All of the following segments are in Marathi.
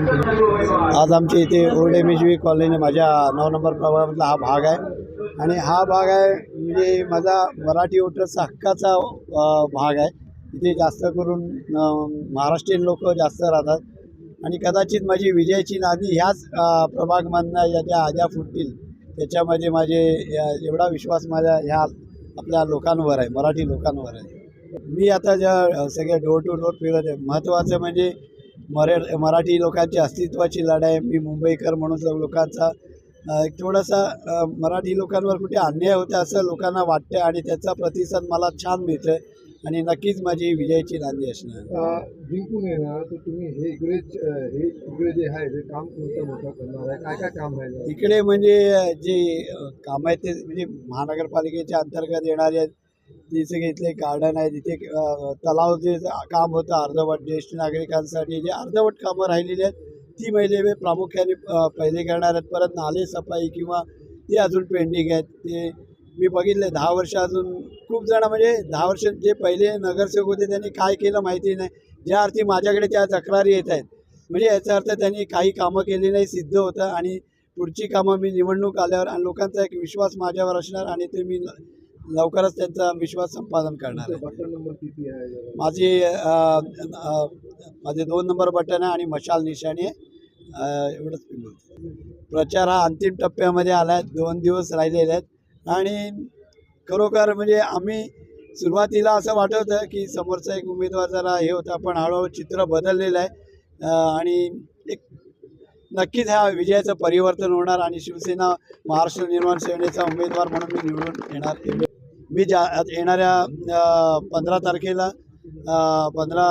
आज आमच्या इथे old M H V colony माझ्या नऊ नंबर प्रभागामधला हा भाग आहे. आणि हा भाग आहे म्हणजे माझा मराठी वोटर्सचा हक्काचा भाग आहे. इथे जास्त करून महाराष्ट्रीयन लोक जास्त राहतात. आणि कदाचित माझी विजयाची नादी ह्याच प्रभागमधनं या ज्या आज्या फुटतील त्याच्यामध्ये माझे या- एवढा विश्वास माझ्या ह्या आपल्या लोकांवर आहे मराठी लोकांवर आहे. मी आता ज्या सगळ्या डोर टू डोर फिरत आहे. महत्त्वाचं म्हणजे मरे मराठी लोकांची अस्तित्वाची लढाई मी मुंबईकर म्हणून लोकांचा एक थोडासा मराठी लोकांवर कुठे अन्याय होते असं लोकांना वाटतं आणि त्याचा प्रतिसाद मला छान मिळतो आहे आणि नक्कीच माझी विजयाची नांदी असणार. जिंकून येणार तर तुम्ही हे इकडे हे इकडे जे आहे ते काम कोणतं मोठं करणार आहे. काय काय काम आहे इकडे म्हणजे जे कामं आहेत ते म्हणजे महानगरपालिकेच्या अंतर्गत येणारे तिथे घेतले गार्डन आहे तिथे तलाव जे काम होतं अर्धवट. ज्येष्ठ नागरिकांसाठी जे अर्धवट कामं राहिलेली आहेत ती मैले प्रामुख्याने पहिले करणार आहेत. परत नाले सफाई किंवा ते अजून पेंडिंग आहेत. ते मी बघितले दहा वर्ष अजून खूप जण म्हणजे दहा वर्ष जे पहिले नगरसेवक होते त्यांनी काय केलं माहिती नाही. ज्या अर्थी माझ्याकडे त्या तक्रारी येत आहेत. म्हणजे याचा अर्थ त्यांनी काही कामं केली नाही सिद्ध होतं. आणि पुढची कामं मी निवडणूक आल्यावर आणि लोकांचा एक विश्वास माझ्यावर असणार आणि ते मी लवकरच त्यांचा विश्वास संपादन करणार आहे? माझी माझे दोन नंबर बटन आहे आणि मशाल निशाणी आहे. एवढंच मी बोलतो. प्रचार हा अंतिम टप्प्यामध्ये आला आहे. दोन दिवस राहिलेले आहेत. आणि खरोखर म्हणजे आम्ही सुरुवातीला असं वाटत होतं की समोरचा एक उमेदवार जरा हे होता पण हळूहळू चित्र बदललेलं आहे. आणि एक नक्कीच ह्या विजयाचं परिवर्तन होणार आणि शिवसेना महाराष्ट्र निर्माण सेनेचा उमेदवार म्हणून मी निवडून येणार मी जा येणाऱ्या पंधरा तारखेला पंधरा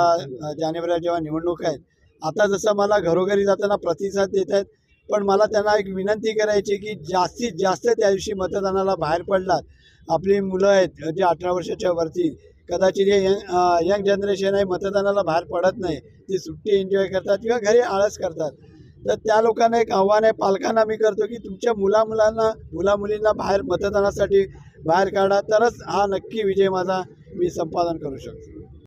जानेवारीला जेव्हा निवडणूक आहेत आता जसं मला घरोघरी जाताना प्रतिसाद देत आहेत पण मला त्यांना एक विनंती करायची की जास्तीत जास्त त्या दिवशी मतदानाला बाहेर पडलात. आपली मुलं आहेत जे अठरा वर्षाच्या वरती कदाचित हे यंग यंग जनरेशन आहे मतदानाला बाहेर पडत नाही. ती सुट्टी एन्जॉय करतात किंवा घरी आळस करतात. तर त्या लोकांना एक आव्हान आहे. पालकांना मी करतो की तुमच्या मुला मुलांना मुला मुलींना बाहेर मतदानासाठी बाहेर काढा. तरच हा नक्की विजय माझा मी संपादन करू शकतो.